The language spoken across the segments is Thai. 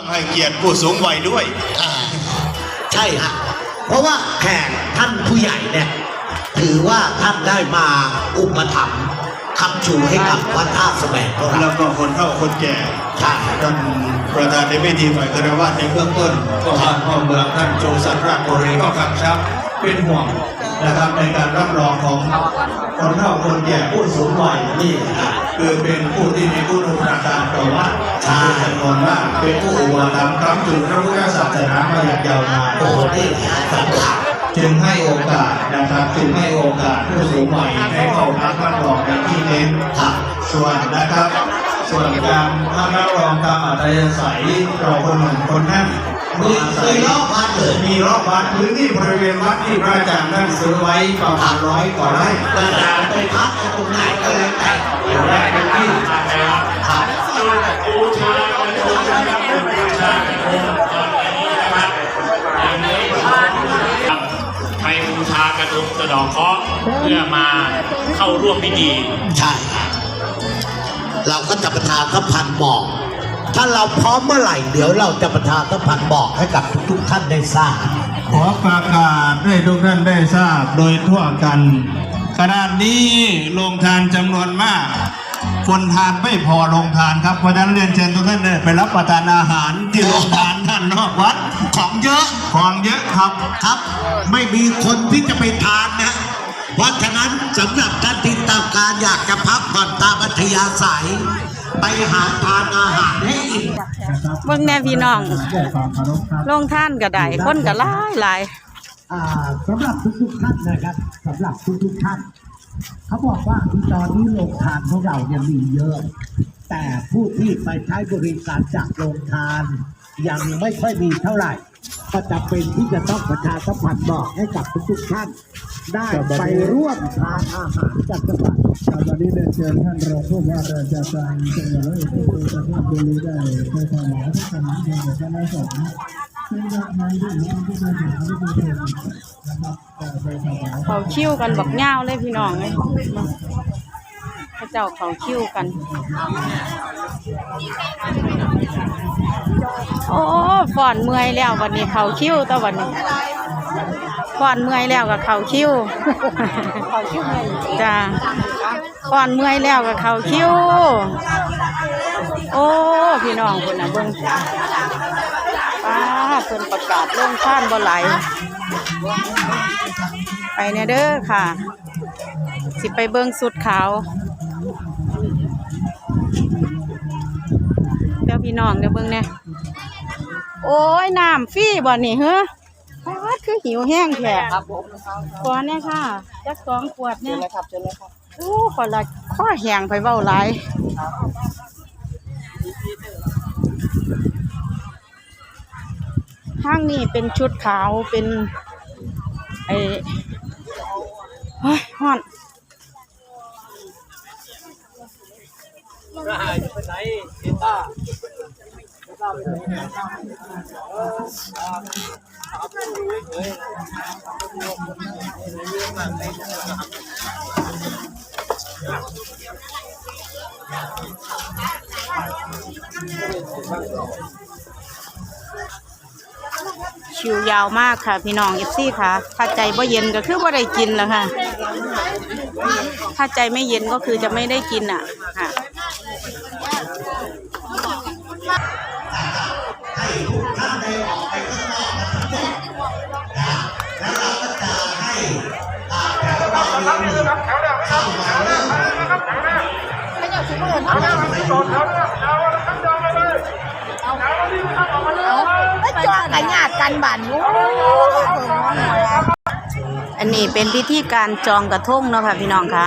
ต้องให้เกียรติผู้สูงวัยด้วย อ่าใช่ฮะเพราะว่าแขกท่านผู้ใหญ่เนี่ยถือว่าท่านได้มาอุปถัมภ์คำชูให้กับวัดท่าแสวงของเราแล้วก็คนเฒ่าคนแก่ใช่ท่านประธานในพิธีฝ่ายคารวะในเบื้องต้นก็ท่านพ่อเมืองท่านโจสันราชบุรีก็กำชับเป็นห่วงนะครับในการรับรองของ คนเฒ่าคนแก่ผู้สูงวัยนี่คือเป็นผู้ที่มีผู้อุปการต่อวัดเป็นจำนวนมากเป็นผู้อุปถัมภ์คำจุนพระพุทธศาสนามาอย่างยาวนานโอ้โหนี่สำคัญจึงให้โอกาสนะครับจึงให้โอกาสผู้สูงวัยได้เข้ารับรับรองในที่เน้นครับส่วนนะครับ ส่วนการรับรองตามอัธยาศัยเราคนหนึ่งคนนั่น มีมีรอบวัดเลยมีรอบวัดพื้นที่บริเวณวัดที่พระอาจารย์ท่านซื้อไว้ประมาณร้อยกว่าไร่กระดาษไปพักตรงไหนก็แล้วแต่อยู่ได้เป็นที่ครับไปบูชากระดุมสะดอกเคาะเพื่อมาเข้าร่วมพิธีใช่เราก็จะประทานพระพันธ์บอก ถ้าเราพร้อมเมื่อไหร่ เดี๋ยวเราจะประทานพระพันธ์บอกให้กับทุกๆท่านได้ทราบ ขอประกาศให้ทุกท่านได้ทราบโดยทั่วกันขณะนี้โรงทานจำนวนมาก คนทานไม่พอโรงทานครับเพราะฉะนั้นเรียนเชิญทุกท่านได้ไปรับประทานอาหารที่โรงทานท่านนอกวัดของเยอะของเยอะครับครับ ไม่มีคนที่จะไปทานนะ เพราะฉะนั้นสำหรับท่านที่ต้องการอยากจะพักผ่อนตามอัธยาศัย ไปหาทานอาหารให้อิ่มเบิ่งแน่พี่น้อง ลงท่านก็ได้คนก็หลายหลายอ่าสำหรับทุกๆท่านนะครับสำหรับทุกๆท่านเขาบอกว่าตอนนี้โรงทานของเรายังมีเยอะ แต่ผู้ที่ไปใช้บริการจากโรงทาน ยังไม่ค่อยมีเท่าไหร่ ก็จะเป็นที่จะต้องประชาสัมพันธ์บอกให้กับทุกท่าน ได้ไปร่วมทานอาหารกันสักวันครับวันนี้เรียนเชิญท่านรองผู้ว่าราชการจังหวัดร้อยเอ็ดที่จังหวัดบุรีได้ไปถวายพระกฐินแด่คณะสงฆ์ซึ่งยอดนั้นด้วยน้องที่เป็นผู้ที่เป็นนะครับก็ไปถวายเขาคิ้วกันบักยาเลยพี่น้องเลย พระเจ้าเขาคิ้วกัน โอ้ฝ่อนเมื่อยแล้ววันนี้เขาคิ้วแตะวันนี้ฝ่อนเมื่อยแล้วกับเขาคิ้วเขาคิ้วจ้าฝ่อนเมื่อยแล้วกับเขาคิ้ว โอ้พี่น้องคนน่ะเบิ่งป้าเพิ่นประกาศลงท่านบ่ไหลไปเนี่ยเด้อค่ะ สิไปเบิ่งสุดขาว เดี๋ยว พี่น้องเดี๋ยวเบิ่งเนี่ยโอ้ยน้ำฟรีบ่นี่เฮ้อป๊าดคือหิวแห้งแท้ครับผมขอเนี่ยค่ะจักสองขวดเนี่ยเชิญเลยครับเชิญเลยครับโอ้ขอละข้อแห้งไปเว้าหลายห้างนี้เป็นชุดขาวเป็นไอ้เฮ้ยฮ้อน คิวยาวมากค่ะ พี่น้องเอฟซี่ค่ะ ถ้าใจบ่เย็นก็คือบ่ได้กินแล้วค่ะ ถ้าใจไม่เย็นก็คือจะไม่ได้กินอะค่ะ ไม่จอดกันญาติกันบ้านอยู่อันนี้เป็นพิธีการจองกระทงเนาะค่ะพี่น้องค่ะ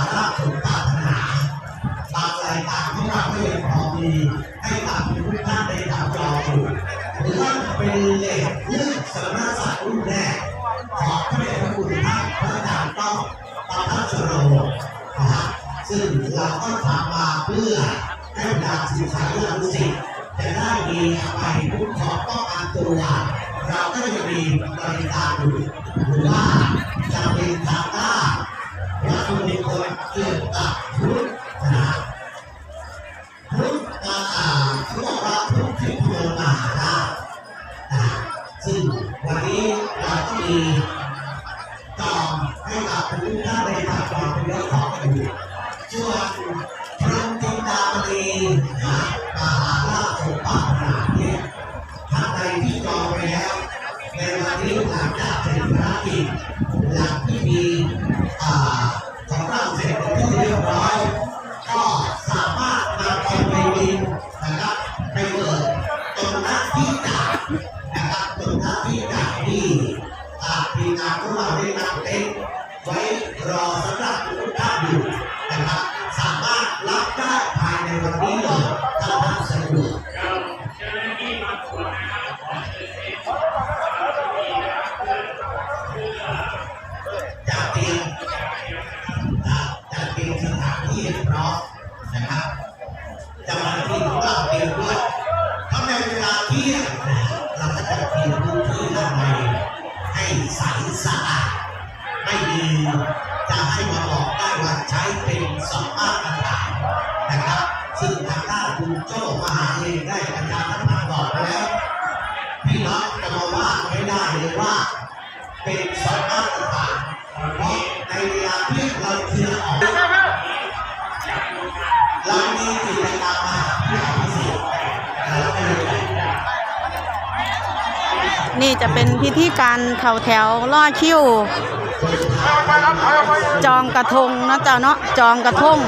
มหาราชสมปรารถนาบางรายการของเราก็ยังพอมีให้กับทุกท่านได้จับจองอยู่หรือว่าเป็นเหล็กเลือกสารศาสตร์รุ่นแรกขอพระเดชพระคุณท่านพระอาจารย์ต้องปาทัชโรนะครับซึ่งเราก็ทำมาเพื่อให้บรรดาศิษย์สายานุศิษย์จะได้มีไปคุ้มครองป้องกันตัวเราก็จะมีบริการอยู่ บอกว่าพุทธที่เมืองมหาราชอ่าซึ่งวันนี้เราก็มี จ่ายนะครับตรงหน้าที่จ่ายที่อาทีมงานของเราได้นำเต็นท์ไว้รอสำหรับทุกท่านอยู่นะครับสามารถรับได้ภายในวันนี้เลยถ้าท่านสะดวก สังสารไม่มีจะให้มาบอกได้ว่าใช้เป็นสองมาตรฐานนะครับ ซึ่งทางด้านคุณโจ้มหาเองได้อาจารย์ท่านบอกไปแล้วพี่น้องจะมาว่าไม่ได้เลยว่า เป็นสองมาตรฐานเพราะ นี่จะเป็นพิธีการเข่าแถวล่อคิวจองกระทงนะเจ้าเนาะจองกระทง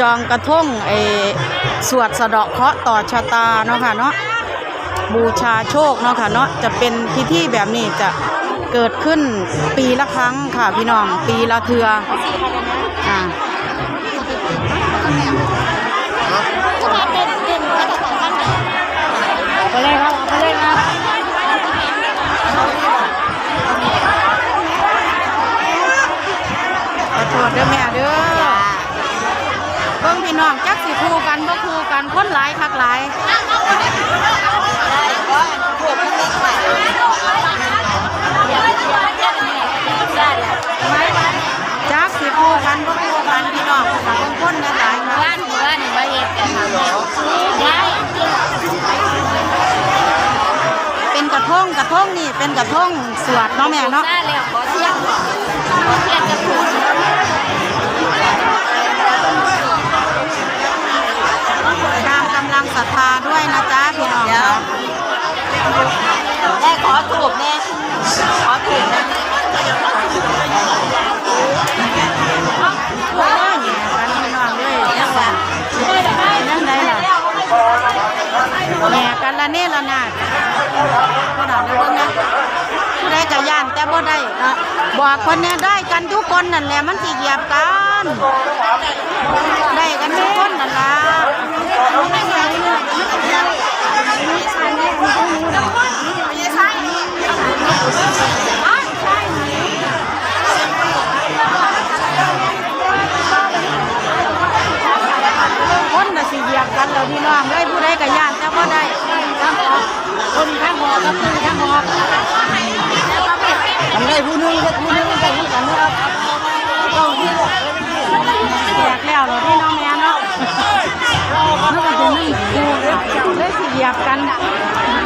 จองกระทงเออสวดสะเดาะเคราะห์ต่อชะตาเนาะค่ะเนาะบูชาโชคเนาะค่ะเนาะจะเป็นพิธีแบบนี้จะเกิดขึ้นปีละครั้งค่ะพี่น้องปีละเทืออ่าไปเลยครับไปเลยครับ ขอโทษเด้อแม่เด้อเบิ่งพี่น้องจักสิคู่กันบ่คู่กันคนหลายคักหลายจักสิคู่กันบ่คู่กันพี่น้องค่ะบางคนหลายๆค่ะเป็นกระทงกระทงนี่เป็นกระทงสวดเนาะแม่เนาะ ตามกำลังศรัทธาด้วยนะจ๊ะพี่น้องค่ะได้ขอถูกแน่ขอถูกนะโอ้ยแหน่กันพี่น้องเละเนละนาดผู้ใดเบิ่งนะผู้ใดก็ย่านแต่บ่ได้นะบอกคนเนี้ได้กันทุกคนนั่นแหละมันสิเหยียบกัน ได้กันทุกคนนั่นล่ะ คนน่ะสิเหยียบกันแล้วพี่น้องได้ผู้ใดก็ย่านแต่บ่ได้ทั้งออกคนทั้งหอกกับปืนทั้งหอกทำได้ผู้หนึงก็ผู้หนึงก็ผู้กันนะครับต้องที่แตกแล้วเรอพี่น้อง เลยสิเหยียบกัน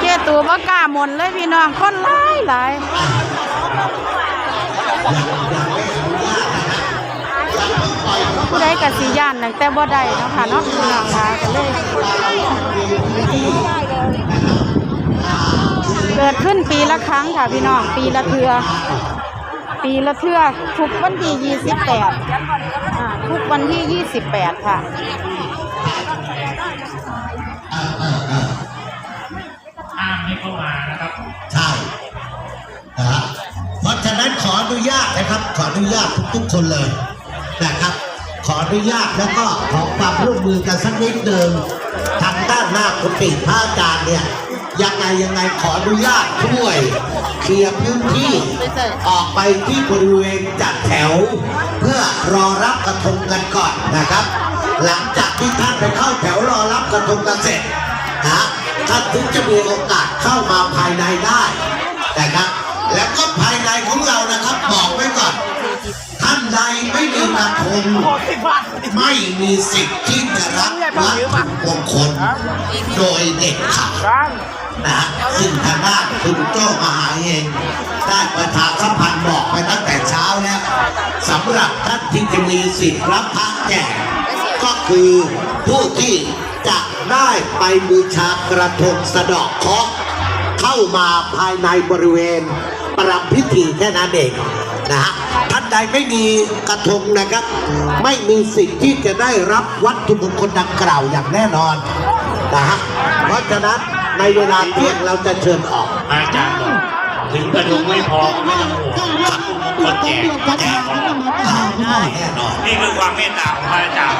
เจ้ตัวบ่กล้าหมนเลยพี่น้องคนหลายหลายผู้ใดกับสีย่านนั่นแต่บ่ได้เนาะค่ะเนาะพี่น้องค่ะก็เลยเกิดขึ้นปีละครั้งค่ะพี่น้องปีละเทือปีละเทือทุกวันที่ยี่สิบแปดทุกวันที่ยี่สิบแปดค่ะ มให้เข้ามานะครับใช่นะฮะเพราะฉะนั้นขออนุญาตนะครับ ขออนุญาตทุกๆคนเลยนะครับ ขออนุญาตแล้วก็ขอความร่วมมือกันสักนิดหนึ่งทางด้านหน้ากุฏิพระอาจารย์เนี่ยยังไงยังไงขออนุญาตช่วยเคลียร์พื้นที่ออกไปที่บริเวณจัดแถว เพื่อรอรับกระทงกันก่อนนะครับ หลังจากที่ท่านไปเข้าแถวรอรับกระทงกันเสร็จนะ ท่านถึงจะมีโอกาสเข้ามาภายในได้นะครับ แล้วก็ภายในของเรานะครับบอกไว้ก่อน ท่านใดไม่มีกระทงไม่มีสิทธิ์ที่จะรับวัตถุมงคลโดยเด็ดขาดนะซึ่งทางด้านคุณโจ้มหาเองได้ประชาสัมพันธ์บอกไปตั้งแต่เช้าแล้วสำหรับท่านที่จะมีสิทธิ์รับพระแจกก็คือผู้ที่จะ ได้ไปบูชากระทงสะดอกเคาะเข้ามาภายในบริเวณประรำพิธีแค่นั้นเองนะฮะท่านใดไม่มีกระทงนะครับ ไม่มีสิทธิ์ที่จะได้รับวัตถุมงคลดังกล่าวอย่างแน่นอนนะฮะเพราะฉะนั้นในเวลาเที่ยงเราจะเชิญออกอาจารย์ ถึงกระดุมไม่พอก็ไม่ต้องห่วงวัตถุมงคลแจกแจกของแน่นอนนี่คือความเมตตาของพระอาจารย์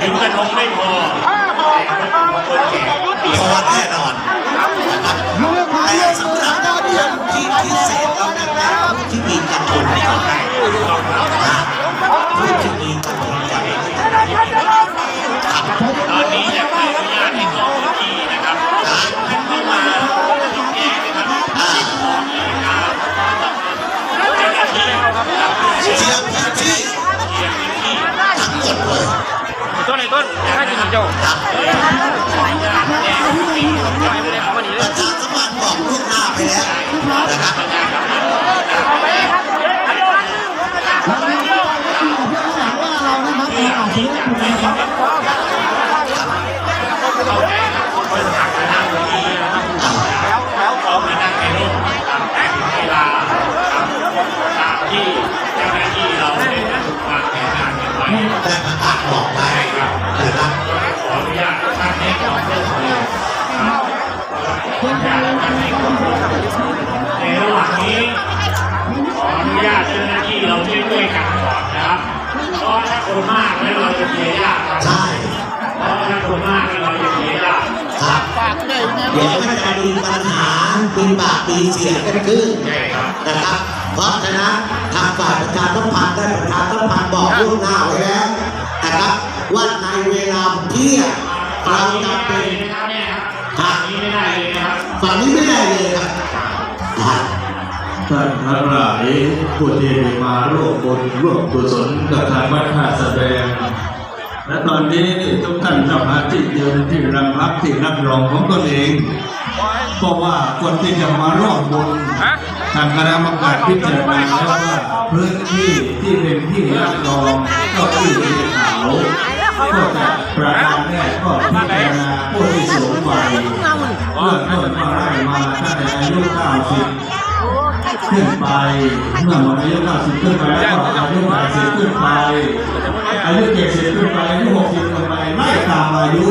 ถึงกระทงไม่พอคลแจกเดียวพอแน่นอนแต่สำหรับท่านที่พิเศษเราเนี่ยนะผู้ที่มีกระทงนะผู้ที่มีกระทงจะไม่ได้ เชียพื้นที่ทั้งหมดเลยต้นไหนต้นให้กินเจ้าครับแยกพื้นที่ไม่ได้เขาวันนี้ปเลยระชาสัมพันธ์บอกล่วงหน้าไปแล้นะครับ ไว้ได้ประกาศบอกไปนะครับขออนุญาตท่านให้ความร่วมมือครับขออนุญาตท่านให้ความร่วมมือในระหว่างนี้ขออนุญาตเจ้าหน้าที่เราช่วยๆกันก่อนนะครับเพราะถ้าคนมากแล้วเราจะเสียยากครับใช่เพราะถ้าคนมากแล้วเราจะเสียยากครับเดี๋ยวมันจะมีปัญหามีปากมีเสียงกันขึ้นนะครับ เพราะฉะนั้นทางฝ่ายประชาสัมพันธ์ได้ประชาสัมพันธ์บอกล่วงหน้าไว้แล้วนะครับว่าในเวลาเที่ยงฝั่เรางนี้จะไม่ได้เป็นเลยนะครับเนี่ยครับฝั่งนี้ไม่ได้เลยนะครับฝั่งนี้ไม่ได้เลยครับครับท่านทั้งหลายผู้ที่มาร่วมบุญร่วมกุศลกับทางวัดท่าแสดงและตอนนี้ทุกท่านสมาธิยืนที่รังพักที่รับรองของตนเองเพราะว่าคนที่จะมาร่วมบุญ ทางคณะกรรมการพิจารณาแล้วว่าพื้นที่ที่เป็นที่รับรองก็คือที่เขาก็จะประการแรกก็พิจารณาผู้ที่สูงวัยเมื่อต้นมาไล่มาตั้งแต่อายุ90ขึ้นไปเมื่อหมดอายุ90ขึ้นไปแล้วก็อายุ80ขึ้นไปอายุ70ขึ้นไปอายุ60ขึ้นไปไล่ตามอายุ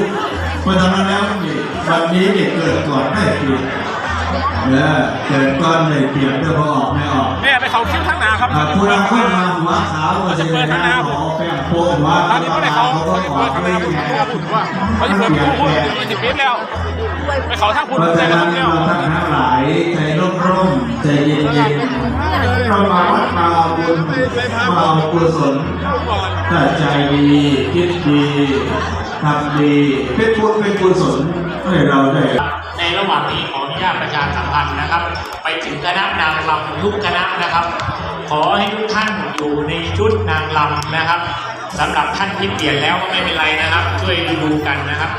เพราะฉะนั้นแล้ววันนี้นี่เกิดก่อนได้เปรียบ เนี่ยเกิดก่อนได้เปรียบเดี๋ยวพอออกไม่ออกแม่ไปเขาคิ้วทั้งหนาครับอ่าผู้รับขึ้นมาหัวขาวก็จะเป็นหน้าขอแป้งโป้งว่าตอนนี้ไม่ได้เขาเขาก็ขอเปิดไม่ทางหน้าแย่พูด ว่าเขาจะเปิดพูดพูดยี่สิบเมตรแล้ว ไปเขาทั้งพูดเพราะได้ฉะแล้นั้วนแล้วเราทั้งทั้งหลายใจร่มๆใจเย็นๆเรามาวัดมาบุญมาเอากุศลถ้าใจดีคิดดีทำดีเป็นบุญเป็นกุศลให้เราได้ในระหว่างนี้ขออนุญาตประชาสัมพันธ์นะครับ ไปถึงคณะนางรำทุกคณะนะครับ ขอให้ทุกท่านอยู่ในชุดนางรำนะครับ สำหรับท่านที่เปลี่ยนแล้วก็ไม่เป็นไรนะครับ ช่วยดูกันนะครับ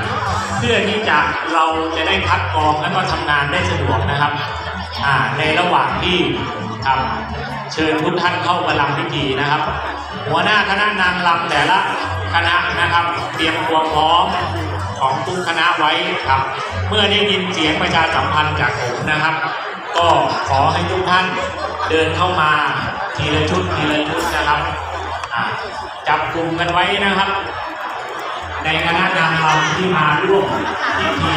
เพื่อที่จะเราจะได้คัดกรองและก็ทำงานได้สะดวกนะครับอ่าในระหว่างที่ครับเชิญทุกท่านเข้ามาลำพิธีนะครับ หัวหน้าคณะนางรำแต่ละคณะนะครับ เตรียมความพร้อมของทุกคณะไว้ครับ เมื่อได้ยินเสียงประชาสัมพันธ์จากผมนะครับ ก็ขอให้ทุกท่านเดินเข้ามาทีละชุดทีละชุดนะครับ จับกลุ่มกันไว้นะครับ ในคณะนางรำที่มาร่วมพิธี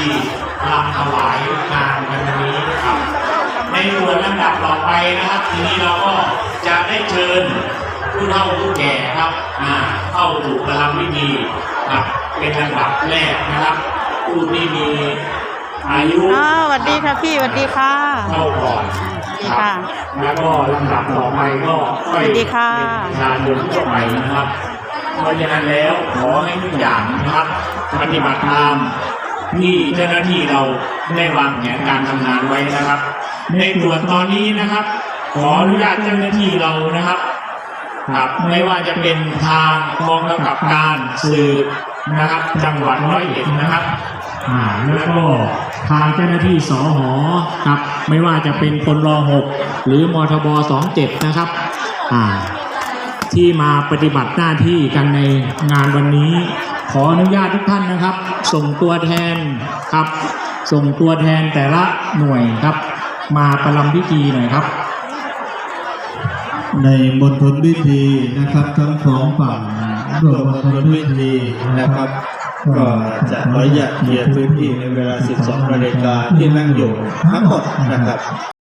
รำถวายงานกันวันนี้ครับ ในส่วนลำดับต่อไปนะครับ ทีนี้เราก็จะได้เชิญผู้เฒ่าผู้แก่ครับมาเข้าสู่ประรำพิธีครับเป็นลำดับแรกนะครับ ผู้ที่มีอายุอ้าวสวัสดีค่ะพี่สวัสดีค่ะ เข้าก่อนสวัส ดีครัค่ะบแล้วก็ลำดับต่อไปก็ค่อยสวัสดีค่ะเป็นงานเดินทั่วไปนะครับ เพราะฉะนั้นแล้วขอให้ทุกอย่างนะครับปฏิบัติตามที่เจ้าหน้าที่เราได้วางแผนการทำงานไว้นะครับ ในส่วนตอนนี้นะครับ ขออนุญาตเจ้าหน้าที่เรานะครับครับไม่ว่าจะเป็นทางกองกำกับการสืบนะครับ จังหวัดร้อยเอ็ดนะครับ อ่าแล้วก็ทางเจ้าหน้าที่สอหอครับ ไม่ว่าจะเป็นคนรอหกหรือมทบสองเจ็ดนะครับอ่าที่มาปฏิบัติหน้าที่กันในงานวันนี้ ขออนุญาตทุกท่านนะครับ ส่งตัวแทนครับ ส่งตัวแทนแต่ละหน่วยครับ มาประลำพิธีหน่อยครับ ในมณฑลพิธีนะครับ ทั้งสองฝั่งรวมมณฑลพิธีนะครับ ก็จะขออนุญาตเคลียร์พื้นที่ในเวลา 12นาฬิกาที่นั่งอยู่ทั้งหมดนะครับ